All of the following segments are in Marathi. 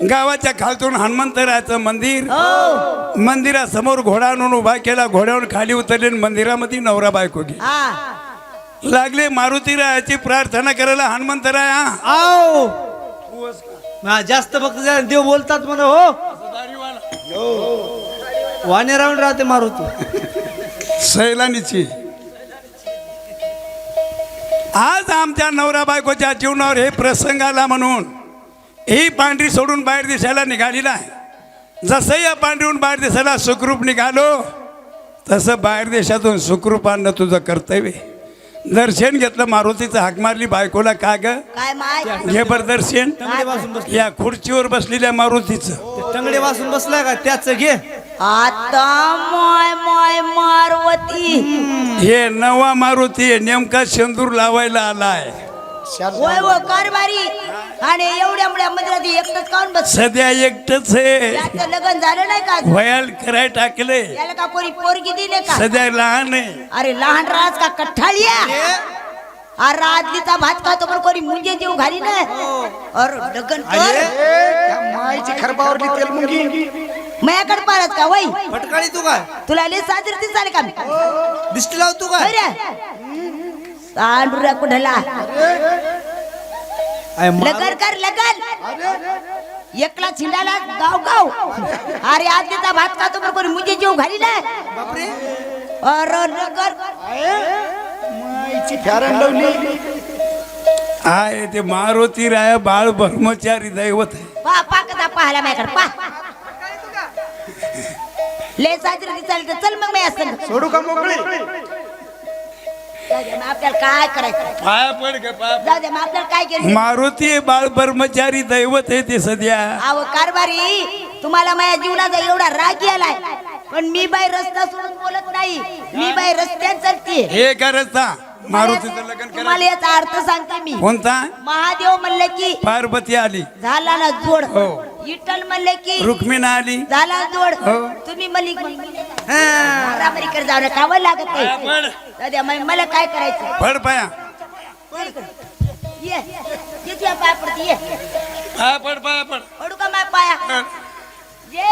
गावाच्या खालतून हनुमंतराचं मंदिर. हो. मंदिरासमोर घोडा आणून उभा केला घोड्यावर खाली उतरले आणि मंदिरामध्ये नवरा बायको हा. लागले मारुतीरायाची प्रार्थना करायला हनुमंतराया. आओ हा जास्त भक्त झाले, देव बोलतात म्हणा हो. वाणे राहून राहते मारुती. सैलानीची. आज आमच्या नवरा बायकोच्या जीवनावर हे प्रसंग आला म्हणून ही पांढरी सोडून बाहेर दिसायला निघालेला आहे जसं या पांढरीहून बाहेर दिसायला सुखरूप निघालो तसं बाहेर देशातून सुखरूप आणणं तुझं कर्तव्य आहे. दर्शन घेतलं मारुतीचं हाक मारली बायकोला का ग? काय माय? घे बर दर्शन. या खुर्चीवर बसलेल्या मारुतीचं. ते टंगडे वाजून बसलाय का? त्याच घे. आता माय माय मारवती हे नवा मारुती नेमका शेंदूर लावायला आलाय. होय हो कारभारी. आणि एवढ्या मोठ्या मंदिरात एकटंच काऊन बस सध्या एकटच आहे. त्याचं लग्न झालं नाही का वयाल कराय टाकले. याला का कोणी पोरगी दिले का? सध्या लहान आहे. अरे लहान राज का कठ्ठाळिया अरे राजलीचा भात खातो पण कोणी मुंजे देऊ घाली ना अरे लग्न कर. माईची खरबावरली तेल मुंगी. माझ्याकडे पाहत का वय फटकाळी तू काय? तुला लय साजरी दिस झाले का दिसती लाव तू काय कुठला मा- लगन कर लगन. एकला छिंडाला गाव गाव. अरे आदलीचा भात खातो पण कोणी मुंजे जेव घाली ना बापरे. अरे लगन. आहे ते मारुती राय बाळ ब्रह्मचारी दैवत आहे. पा पा कसा पाहायला माझ्याकडे पा. लय साजरी दिसायला तर चल मग मी असं सोडू का मोकळी? आपल्याला काय करायचं? पाया पड ग पाया जाऊ दे मग आपल्याला काय करायचं मारुती बाळ ब्रह्मचारी दैवत आहे ते सध्या. अहो कारभारी तुम्हाला माझ्या जीवनाचा एवढा राग आलाय पण मी बाई रस्ता सोडून बोलत नाही. मी बाई रस्त्यात चालते. हे करता मारुतीचं लग्न तुम्हाला याचा अर्थ सांगते मी. कोणता? महादेव म्हणले की पार्वती आली. झाला ना जोड. हो. विठ्ठल म्हणले की रुक्मिणा आली. झाला जोड. हो. तुम्ही मलिक बराबरीकडे जाऊ नका. वर लागत नाही. मग मला काय करायचं? पड पाया. ये इकडे. ये. ये तुझ्या पाया पडते ये. पाया पड पाया पड पडू का माझ्या पाया? पड. ये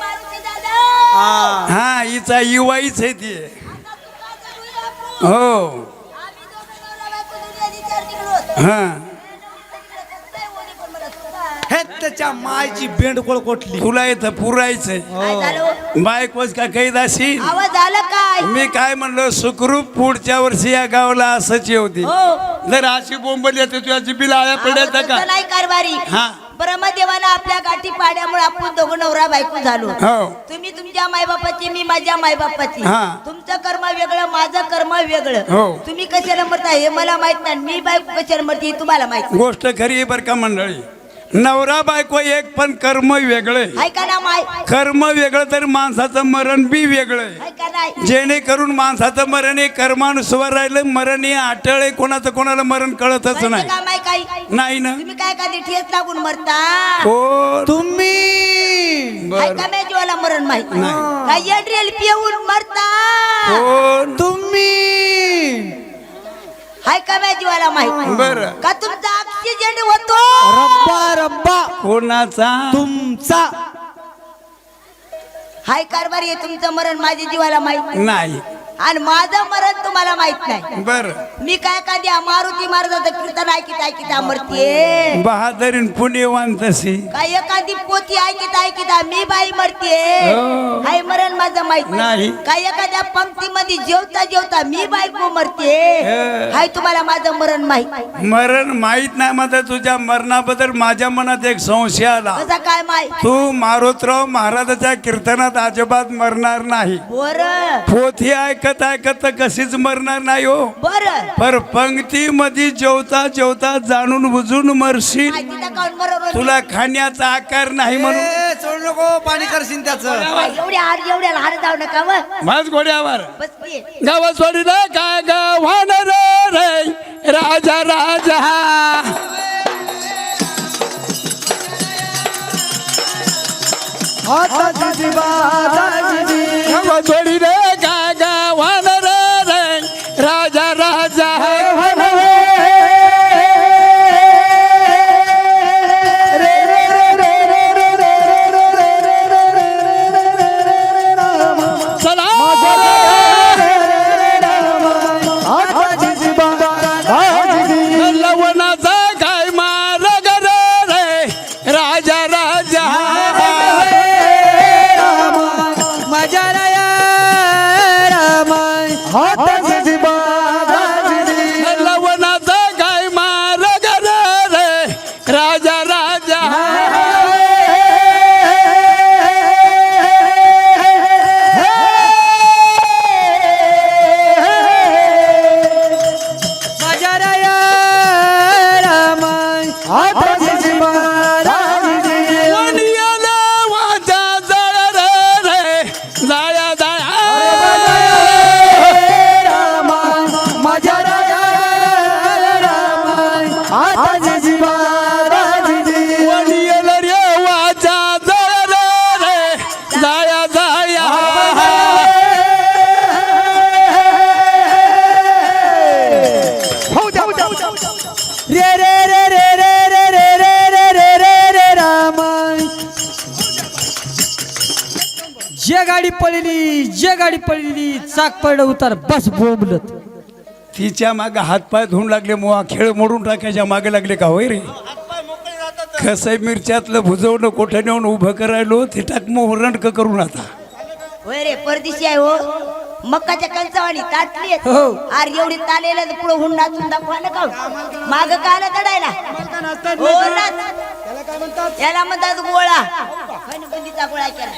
मारुती दादा. हा. हा हिचा युवाईच आहे ती. आता तू काय करूया आपण? हो. आम्ही दोघं नवरा बायको दुनिया विचार तिकडं. हा. हे त्याच्या मायची बेंडकोळ कोटली तुला इथं पुरायचंय. काय झालं बायकोच का कैद आवाज झालं काय? मी काय म्हणलो सुखरूप पुढच्या वर्षी या गावाला असंच होती हो. जर अशी बोंबल येते तुझ्या जिबीला आया आवाज का तसं नाही कारभारी. हा. ब्रह्मदेवानं आपल्या गाठी पाड्यामुळे आपण दोघं नवरा बायको झालो. हो. तुम्ही तुमच्या मायबापाची मी माझ्या मायबापाची. हा. तुमचं कर्म वेगळं माझं कर्म वेगळं. हो. तुम्ही कशाला मरता हे मला माहीत नाही. मी बायको कशाला मरते हे तुम्हाला माहीत गोष्ट खरी आहे बरं का मंडळी? नवरा बायको एक पण कर्म वेगळे. आहे का ना माय? कर्म वेगळं तर माणसाचं मरण बी वेगळं. नाही? जेणेकरून माणसाचं मरण हे कर्मानुसार राहिलं मरण हे आहे कोणाचं कोणाला मरण कळतच नाही. का माय काही? नाही ना? तुम्ही काय कधी ठेच लागून मरता? हो. तुम्ही. जीवाला मरण माहीत नाही. काय एड्रियल पिऊन मरता? हो. तुम्ही. हाय का माझ्या जीवाला माहीत बरं. का तुमचा ऑक्सिजन होतो. रब्बा रब्बा. कोणाचा? तुमचा. हाय कारभारी आहे तुमचं मरण माझ्या जीवाला माहीत नाही. आणि माझं मरण तुम्हाला माहीत नाही. बर. मी काय कधी मारुती महाराजाचं कीर्तन ऐकित ऐकित मरते बहादरीन पुण्यवान तशी. काय एखादी पोती ऐकित ऐकित मी बाई मरते हो. हाय मरण माझं माहीत नाही. काय एखाद्या पंक्तीमध्ये जेवता जेवता मी बायको मरते हे. हाय तुम्हाला माझं मरण माहीत मरण माहीत नाही मात्र तुझ्या मरणाबद्दल माझ्या मनात एक संशय आला. कसा काय माहीत? तू मारुतराव महाराजाच्या कीर्तनात अजिबात मरणार नाही. बर. पोथी ऐकत ऐकत तर कशीच मरणार नाही हो. बर. पर पंक्ती मध्ये जेवता जेवता जाणून बुजून मरशील. तुला खाण्याचा आकार नाही म्हणून. सोड नको पाणी करशील त्याच. एवढ्या हार एवढ्या हार जाऊ नका व. माझ घोड्यावर. बस ये. गावा सोडीला काय गावान रे? राजा राजा. गावा सोडीला काय गावान जे गाडी पळली जे गाडी पळली चाक पडलं उतार बस बोंबलत. तिच्यामागे हातपाय धुवून लागले मोहा खेळ मोडून टाकायच्या मागे लागले का होय रे? कसं मिरच्यातलं भुजवणं कोठे नेऊन उभं करायलो ते टाक मग रणक करून आता. होय रे परदेशी आहे हो. मक्काच्या कंचावाणी ताटली. हो. अरे एवढी तालेला पुढे हुंड नाचून दाखवा ना का माग काला तडायला हो. याला म्हणतात गोळा. खणबंदीचा गोळा केला.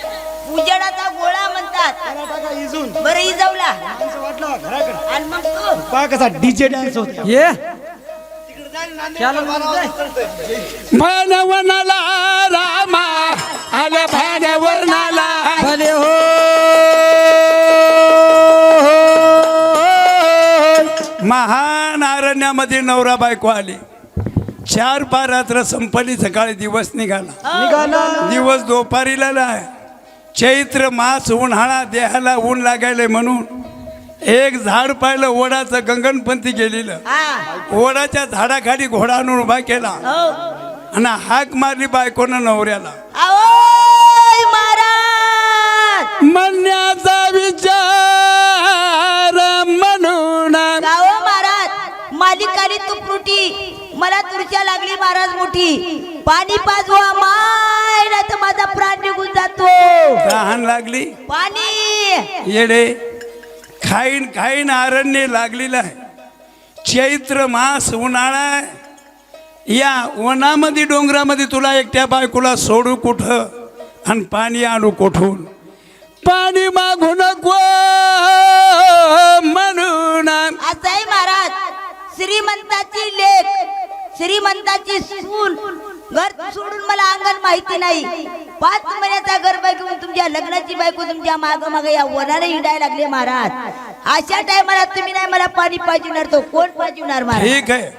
उजेडाचा गोळा म्हणतात. बरं इजावला. आणि मग तू. पहा कसा डीजे डान्स होता. ये. नवरा बायको आले. चार पारात्र संपली सकाळी दिवस निघाला. निघाला. दिवस दोपारीला. चैत्र मास उन्हाळा देहाला ऊन लागायले म्हणून एक झाड पाहिलं ओढाचं गंगनपंथी गेलेलं. ओढाच्या झाडाखाली घोडा आणून उभा केला. हो. आणि हाक मारली बायकोनं नवऱ्याला. म्हणण्याचा विचार महाराज मालिकाली तू फ्रुटी मला तुरच्या लागली महाराज मोठी. पाणी पाजवा माय ना तर माझा प्राण निघून जातो. तहान लागली. पाणी. येडे खाईन खाईन अरण्य लागलेलं आहे. चैत्र मास उन्हाळा आहे. या वनामध्ये डोंगरामध्ये तुला एकट्या बायकोला सोडू कुठं? आणि पाणी आणू कुठून? पाणी मागू नको. श्रीमंताची लेख श्रीमंताची सून घर सोडून मला अंगण माहिती नाही. पाच महिन्याचा गर्भ घेऊन तुमच्या लग्नाची बायको तुमच्या माग माग या वनाला हिंडायला लागले महाराज. अशा टायमाला तुम्ही नाही मला पाणी पाजवणार तो कोण पाजवणार महाराज? ठीक आहे.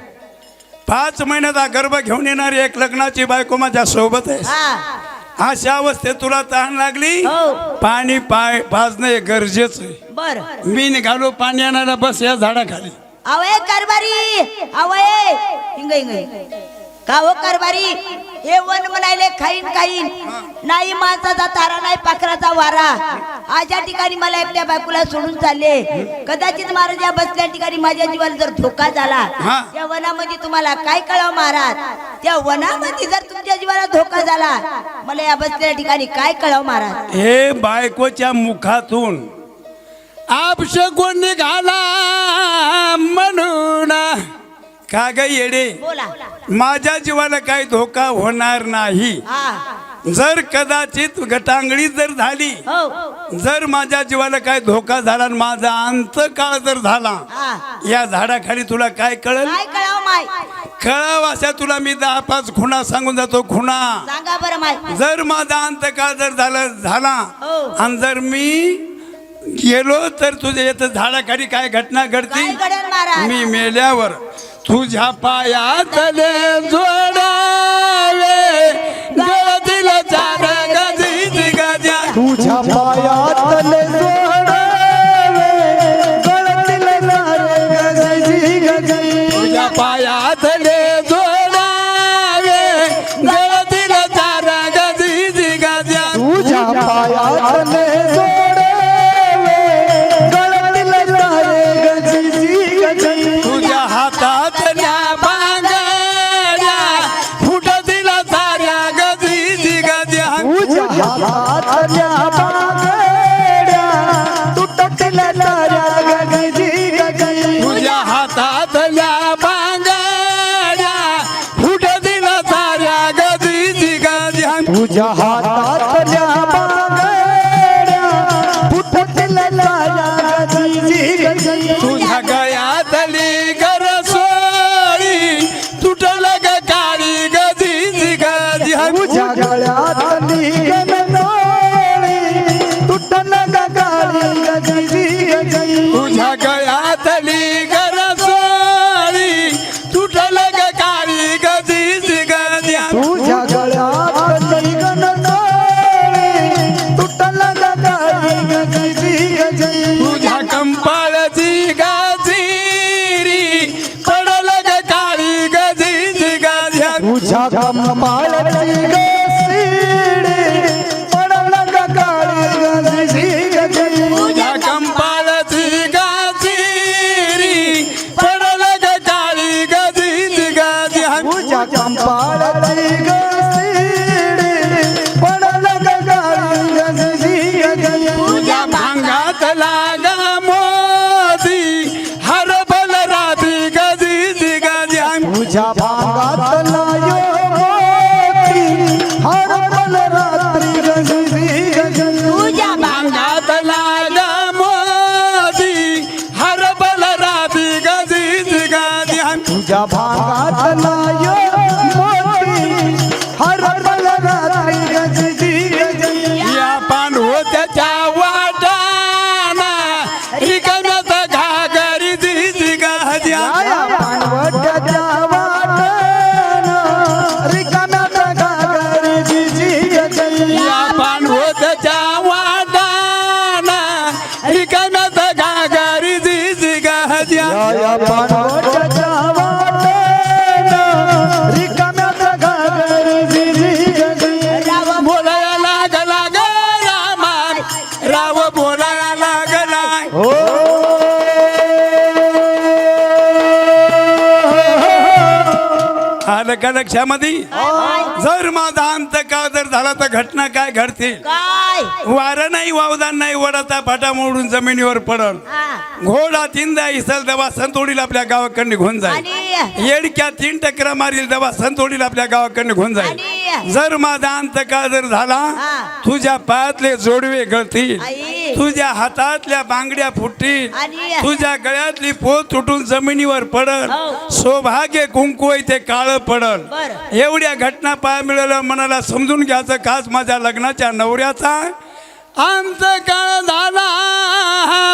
पाच महिन्याचा गर्भ घेऊन येणारी एक लग्नाची बायको माझ्या सोबत आहे. हा. अशा अवस्थेत तुला तहान लागली? हो. पाणी पाय पाजणं गरजेचं आहे. बर. मी निघालो पाणी आणायला बस या झाडाखाली. अवय कारभारी अवय. हिंग हिंग. का हो कारभारी? हे वन म्हणायले खाईन खाईन. नाही माणसाचा तारा नाही पाखराचा वारा. अशा ठिकाणी मला एकट्या बायकोला सोडून चालले. कदाचित महाराज या बसल्या ठिकाणी माझ्या जीवाला जर धोका झाला. त्या वनामध्ये तुम्हाला काय कळाव महाराज? त्या वनामध्ये जर तुमच्या जीवाला धोका झाला मला या बसलेल्या ठिकाणी काय कळाव महाराज? हे बायकोच्या मुखातून आपशकून निघाला म्हणून. का ग येडे? बोला. माझ्या जीवाला काही धोका होणार नाही. हा. जर कदाचित गटांगडी जर झाली हो. जर माझ्या जीवाला काही धोका झाला आणि माझा अंतकाळ जर झाला या झाडाखाली तुला काय कळल? काय कळाव अशा तुला मी दहा पाच खुणा सांगून जातो खुणा. जर माझा अंतकाळ जर झाला झाला हो. आणि जर मी गेलो तर तुझ्या येतं झाडाखाली काय घटना घडती? मी मेल्यावर तुझ्या पायातले Yeah. तुझ्या का लक्षामध्ये जर माझा अंत का जर झाला तर घटना काय घडतील? काय? वारं नाही वावदान नाही वडाचा फाटा मोडून जमिनीवर पडल. घोडा तीनदा इसल दवा संतोडील आपल्या गावाकडे निघून जाईल. येडक्या तीन टकरा मारील दवा संतोडील आपल्या गावाकडे निघून जाईल. जर माझा अंत का जर झाला. तुझ्या पायातले जोडवे गळतील. तुझ्या हातातल्या बांगड्या फुटतील तुझ्या गळ्यातली पोत तुटून जमिनीवर पडल हो. सौभाग्य कुंकू ते काळ पडल. एवढ्या घटना पाय मिळाल्या मनाला समजून घ्यायचं खास माझ्या लग्नाच्या नवऱ्याचा अंत काळ झाला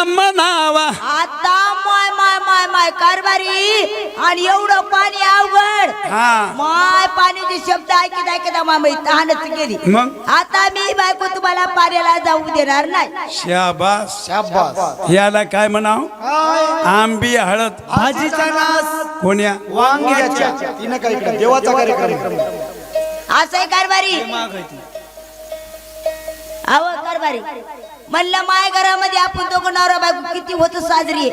म्हणावा. आता माय माय माय माय कारभारी आणि एवढं पाणी अवघड. हा. माय पाण्याचे शब्द ऐकत ऐकत मामा तहानच गेली. मग? आता मी बायको तुम्हाला पाण्याला जाऊ देणार नाही. शाबास. याला काय म्हणाव? आंबी हळद. भाजीचा नास. कोण्या? वांग्याच्या. तिनं काय देवाचा कार्यक्रम. असं आहे कारभारी. अव कारभारी. म्हणलं माय घरामध्ये आपण दोघं नवरा बायको किती होत साजरी.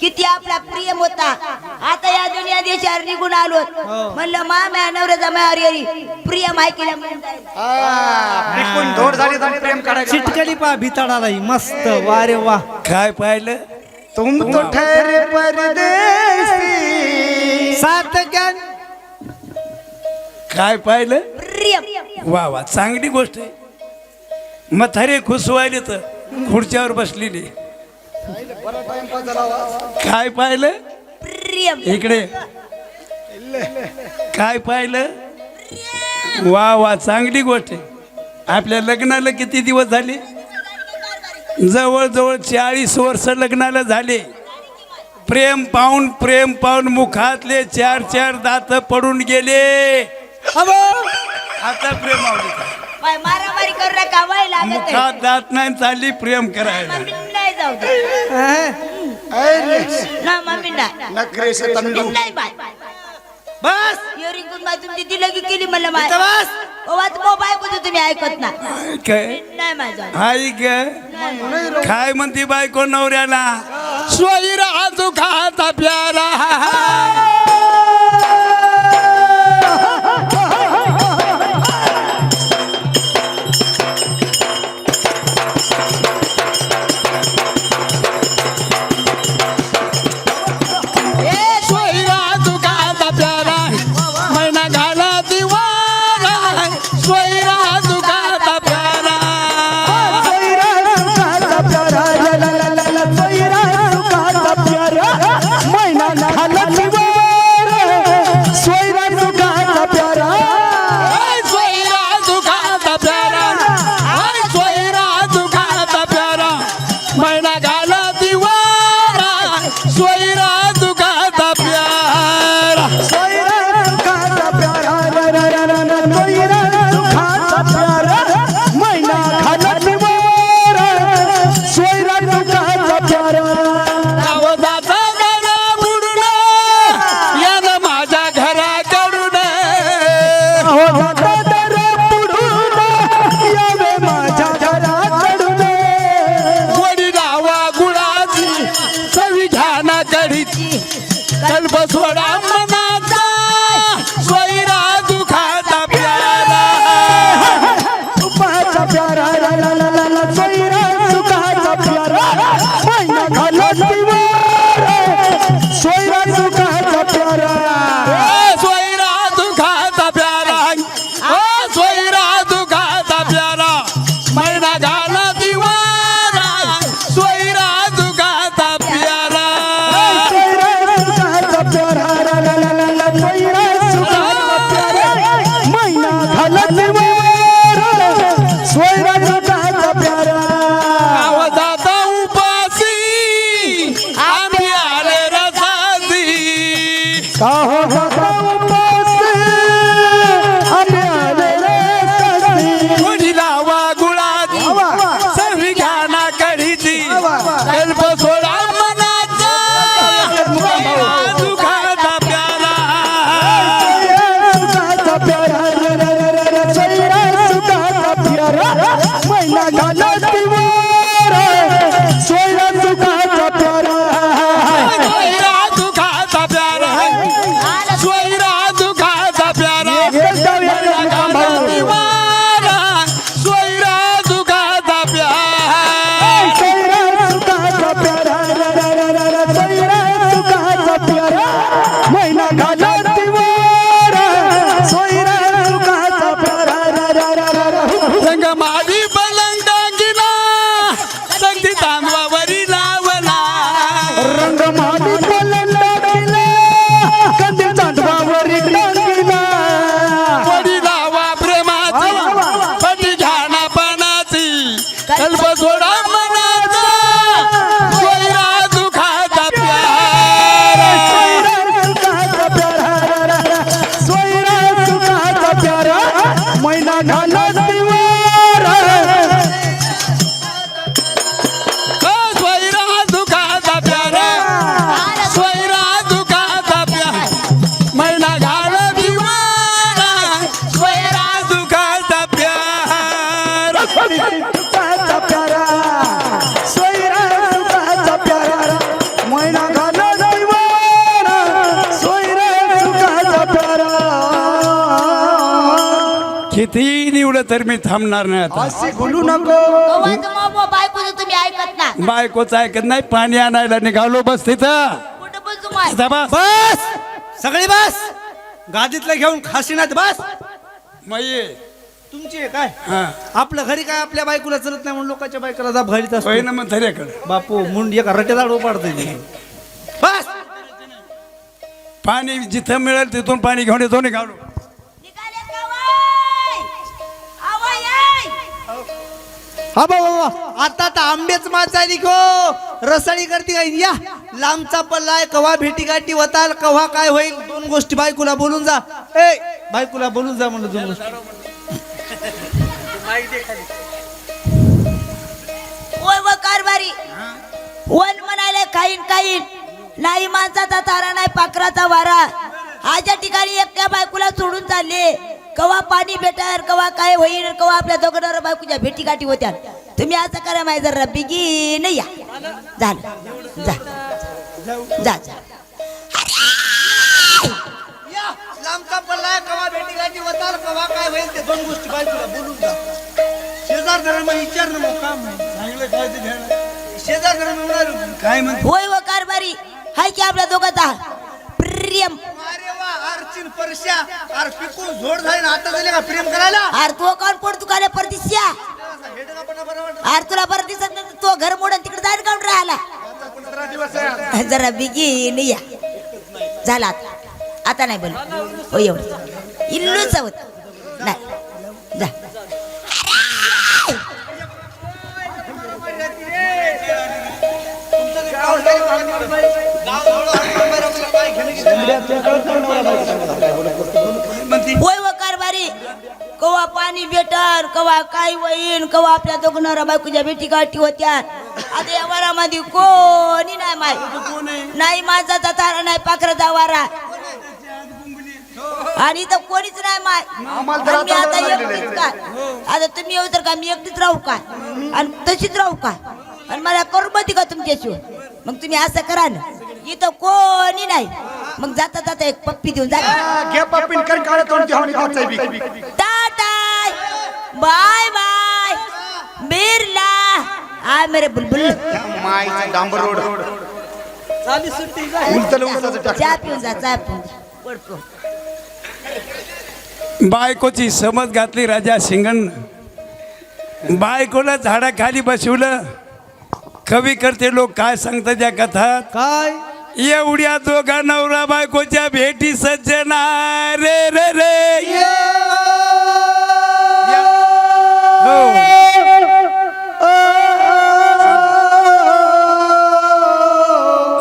किती आपला प्रियम होता. आता या दुनिया देशावर निघून आलो. म्हणलं मा म्या नवऱ्याचा मायावर येरी प्रियम ऐकल्या धोड झाली तर प्रेम चिटकली पा ही. मस्त. वारे वा. काय पाहिलं? तुम तो ठहरे परदेसी. सात काय? पाहिलं? प्रियम वा वा. चांगली गोष्ट आहे. म्हातारे खुश व्हायले तर खुर्च्यावर बसलेली. काय पाहिलं? इकडे. काय पाहिलं? वा वा चांगली गोष्ट आहे. आपल्या लग्नाला किती दिवस झाले? जवळजवळ चाळीस वर्ष लग्नाला झाले. प्रेम पाहून प्रेम पाहून मुखातले चार चार दात पडून गेले. अबो, आता प्रेम आवडे माय मारामारी करू नका वय लागत आहे. मुखात दात नाही चालली प्रेम करायला. मम्मी नाही जाऊ दे. ना मम्मी नाही नखरे से तंडू. नाही बाय. बस. बाय तुमची केली मला माय इथं बस. वाच मोबाईल कुठे तुम्ही ऐकत ना काय नाही माझा. हाय ग. काय म्हणती बायको नवऱ्याला? स्वैर आजू खाता प्यारा. el निवडं तर मी थांबणार नाही आता. असे बोलू नको. कवाचं मग बायकोचं तुम्ही ऐकत ना. बायकोच ऐकत नाही पाणी आणायला निघालो बस तिथं. कुठं पण तुम्हाला आता बस. बस! सगळी बस! गादीतलं घेऊन खाशी नाही बस! मये. तुमची आहे काय? हा. आपलं घरी काय आपल्या बायकोला चलत नाही म्हणून लोकांच्या बायकोला जाब घालीत असतो. पहिलं मग धर्याकडे बापू मुंडी एका रटेला पाडतोय बस! पाणी जिथं मिळेल तिथून पाणी घेऊन येतो निघाले. हा बाबा आता तर आंबेच माचायली गो रसाळी करते काय या. लांबचा पल्लाय कवा भेटी गाठी वताल कव्हा काय होईल दोन गोष्टी बायकोला बोलून जा. ए बायकोला बोलून जा म्हणलं दोन गोष्टी. ओय व कारभारी. वन म्हणाले खाईन खाईन नाही माणसाचा तारा नाही पाखराचा वारा. आजच्या ठिकाणी एकट्या बायकोला सोडून चालले. कवा पाणी भेटर कवा काय होईल कवा आपल्या दोघांवर बायकोच्या भेटी गाठी होत्या तुम्ही असं करा माहिती जरा बिगीन या. झालं जा जा जा या लांबचा पल्लाय कवा भेटी गाठी वताल कवा काय होईल ते दोन गोष्टी बायकोला बोलून जा. शेजार धर्म विचार ना मग काम शेजार धर्म म्हणाल काय म्हणते? होय व कारभारी. हाय की आपल्या दोघांचा प्रेम अरे वा अर्चिन परश्या अरे पिकून झोड झाली ना आता झाले का प्रेम करायला? आर तू कोण पड तू काय परदिस्या हेडगापणा बरं तुला दिसत नाही तो घर मोडून तिकडे जाईल काऊन राहिला पंधरा दिवस आहे जरा बिगीन या. झाला आता. आता नाही बोल हो एवढं. इल्लूच होत. नाही. जा. होय व कारभारी कवा पाणी भेटन कवा काय होईन कवा आपल्या दोघं बायकोच्या भेटी गाठी होत्या. आता या वरामध्ये कोणी नाही माय? नाही माझाचा तारा नाही पाखराचा वारा. आणि इथं कोणीच नाही माय. मी आता एकटीच काय? आता तुम्ही येऊ तर का? मी एकटीच राहू काय आणि तशीच राहू काय आणि मला करमती का तुमच्याशिवाय? मग तुम्ही असं करा ना. इथं कोणी नाही. मग जाता जाता एक पप्पी देऊन जा. घे पापिन कर काढ तोंड हावणी काचाय बी टाटा बाय बाय. बिरला. आ मेरे बुलबुल. माईचा डांबर रोड. झाली सुट्टी जा. उलतल उलताचं टाक चहा पिऊन जा चहा पिऊन जा. पडतो. बायकोची समज घातली राजा शिंगण. बायकोला झाडाखाली बसवलं. कवी करते लोक काय सांगतात या कथात? काय? एवढ्या दोघा नवरा बायकोच्या भेटी सज्जना रे रे रे. हो.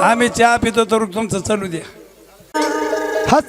आम्ही चहा पितो तर तुमचं चालू द्या.